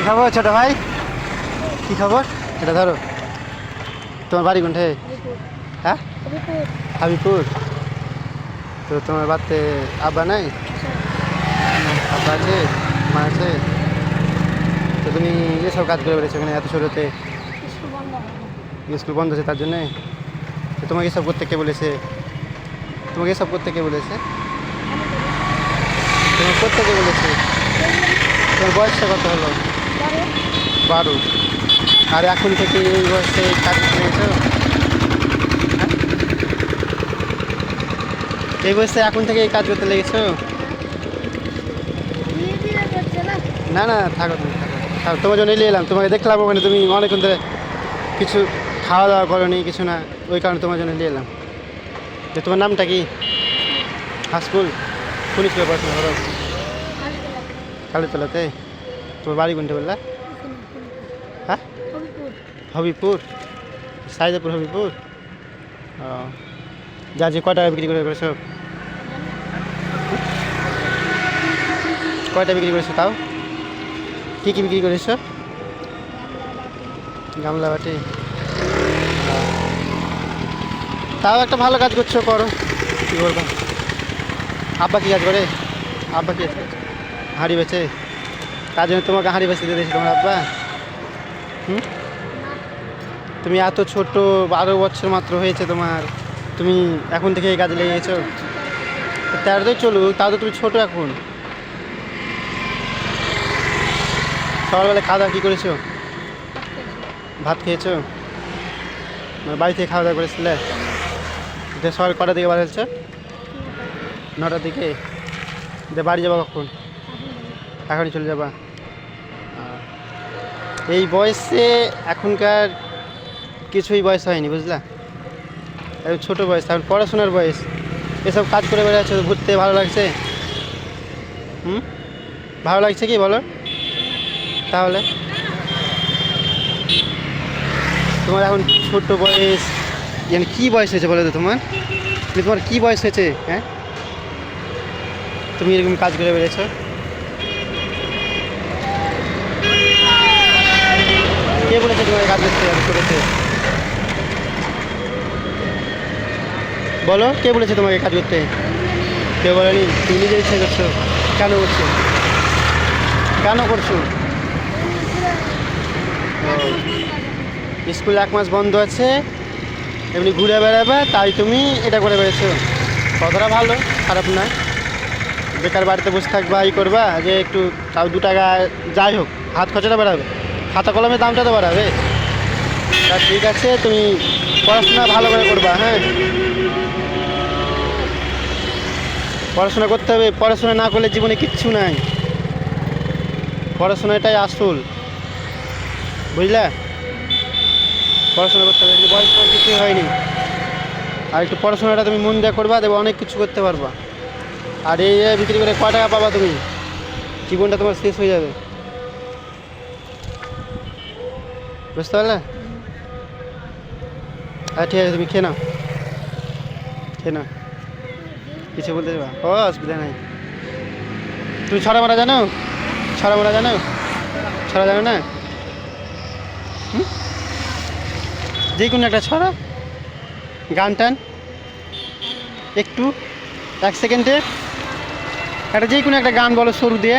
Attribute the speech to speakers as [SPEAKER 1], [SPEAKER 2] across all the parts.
[SPEAKER 1] কি খবর ছোট ভাই? কি খবর? এটা ধরো। তোমার বাড়ি কোনঠে? হ্যাঁ? হাবিপুর তো তোমার বাড়িতে আব্বা নাই? আব্বা আছে, মা আছে। তো তুমি এসব কাজ করে বেড়েছো এখানে এত ছোটোতে স্কুল বন্ধ আছে তার জন্যে। তো তোমাকে এসব করতে কে বলেছে? তোমাকে এসব করতে কে বলেছে? তোমার করতে কে বলেছে? তোমার বয়সটা কত হলো? বারো। আর এখন থেকে এই বয়সে কাজ হ্যাঁ? এই বয়সে এখন থেকে এই কাজ করতে লেগেছো? না না থাকো তুমি থাকো। তোমার জন্য নিয়ে এলাম। তোমাকে দেখলাম ওখানে তুমি অনেকক্ষণ ধরে কিছু খাওয়া দাওয়া করোনি কিছু না ওই কারণে তোমার জন্য নিয়ে এলাম। তো তোমার নামটা কি? হাসপুল স্কুলে পড়াশোনা করো কালীতলাতে? তোমার বাড়ি কোনটা বললা? হ্যাঁ? হবিপুর। সাইদাপুর, হবিপুর? ও। যা যে কয় টাকা বিক্রি করে করেছ? কয়টা বিক্রি করেছ তাও? কী কী বিক্রি করেছ? গামলা বাটি। তাও একটা ভালো কাজ করছ, করো। কী করব আব্বা কী কাজ করে? আব্বা কী? হাঁড়ি বেচে? তার জন্য তোমাকে হাঁড়ি দিয়ে দিয়েছে তোমার আব্বা হুম? তুমি এত ছোট, বারো বছর মাত্র হয়েছে তোমার। তুমি এখন থেকে এই কাজে লেগে গেছো তেরোতেই চলুক, তাও তো তুমি ছোট এখন। সকালবেলা খাওয়া দাওয়া কী করেছ? ভাত খেয়েছো? মানে বাড়ি থেকে খাওয়া দাওয়া করেছিলে? সকাল কটার দিকে বার হচ্ছে নটার দিকে? বাড়ি যাবা কখন? এখনই চলে যাবা? এই বয়সে এখনকার কিছুই বয়স হয়নি, বুঝলা? ছোটো বয়স, এখন পড়াশোনার বয়স। এসব কাজ করে বেড়াচ্ছ ঘুরতে ভালো লাগছে? হুম? ভালো লাগছে কি, বলো? তাহলে? তোমার এখন ছোট বয়স মানে কী বয়স হয়েছে বলো তো তোমার? তোমার কী বয়স হয়েছে হ্যাঁ? তুমি এরকম কাজ করে বেড়েছো কে বলেছে এই কাজ করতে করেছে বলো, কে বলেছে তোমাকে কাজ করতে কেউ বলেনি? তুমি নিজে ইচ্ছে করছ। কেন করছ? কেন করছ? স্কুল এক মাস বন্ধ আছে, এমনি ঘুরে বেড়াবে, তাই তুমি এটা করে বেড়েছো। কতটা ভালো, খারাপ না। বেকার বাড়িতে বসে থাকবা, ই করবা, যে একটু তাও দু টাকা, যাই হোক, হাত খরচাটা বাড়াবে। খাতা কলমের দামটা তো বাড়াবে? তা ঠিক আছে, তুমি পড়াশোনা ভালো করে করবা হ্যাঁ? পড়াশোনা করতে হবে, পড়াশোনা না করলে জীবনে কিচ্ছু নাই। পড়াশোনাটাই আসল। বুঝলে? পড়াশোনা করতে হবে বয়স কিছুই হয়নি। আর একটু পড়াশোনাটা তুমি মন দিয়ে করবা, দেবে অনেক কিছু করতে পারবা। আর এই বিক্রি করে কয় টাকা পাবা তুমি? জীবনটা তোমার শেষ হয়ে যাবে। বুঝতে পারলে হ্যাঁ ঠিক আছে তুমি খেয়ে নাও খেয়ে নাও কিছু বলতে যাবা ও অসুবিধা নাই তুমি ছড়া মারা জানো ছড়া মারা জানো ছড়া জানো না? যে কোনো একটা ছড়া গান টান একটু এক সেকেন্ডে একটা যে কোনো একটা গান বলো শুরু দিয়ে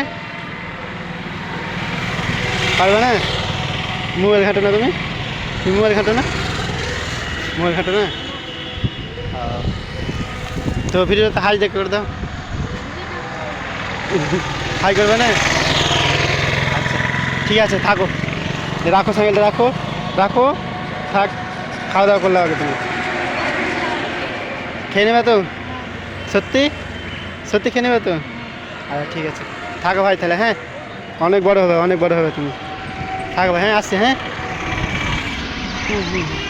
[SPEAKER 1] পারবে না মোবাইল ঘাটো না তুমি? তুমি মোবাইল ঘাটো না? মোবাইল ঘাটো না। তো ভিডিওতে হাই দেখ করে দাও। হাই করবে না? আচ্ছা ঠিক আছে, থাকো। রাখো সাইকেলটা রাখো রাখো, থাক, খাওয়া দাওয়া করলে হবে তুমি খেয়ে নেবে তো? সত্যি? সত্যি খেয়ে নেবে তো? আচ্ছা ঠিক আছে। থাকো ভাই তাহলে হ্যাঁ? অনেক বড় হবে, অনেক বড় হবে তুমি। থাকো ভাই হ্যাঁ আসছে হ্যাঁ হুম হুম হুম।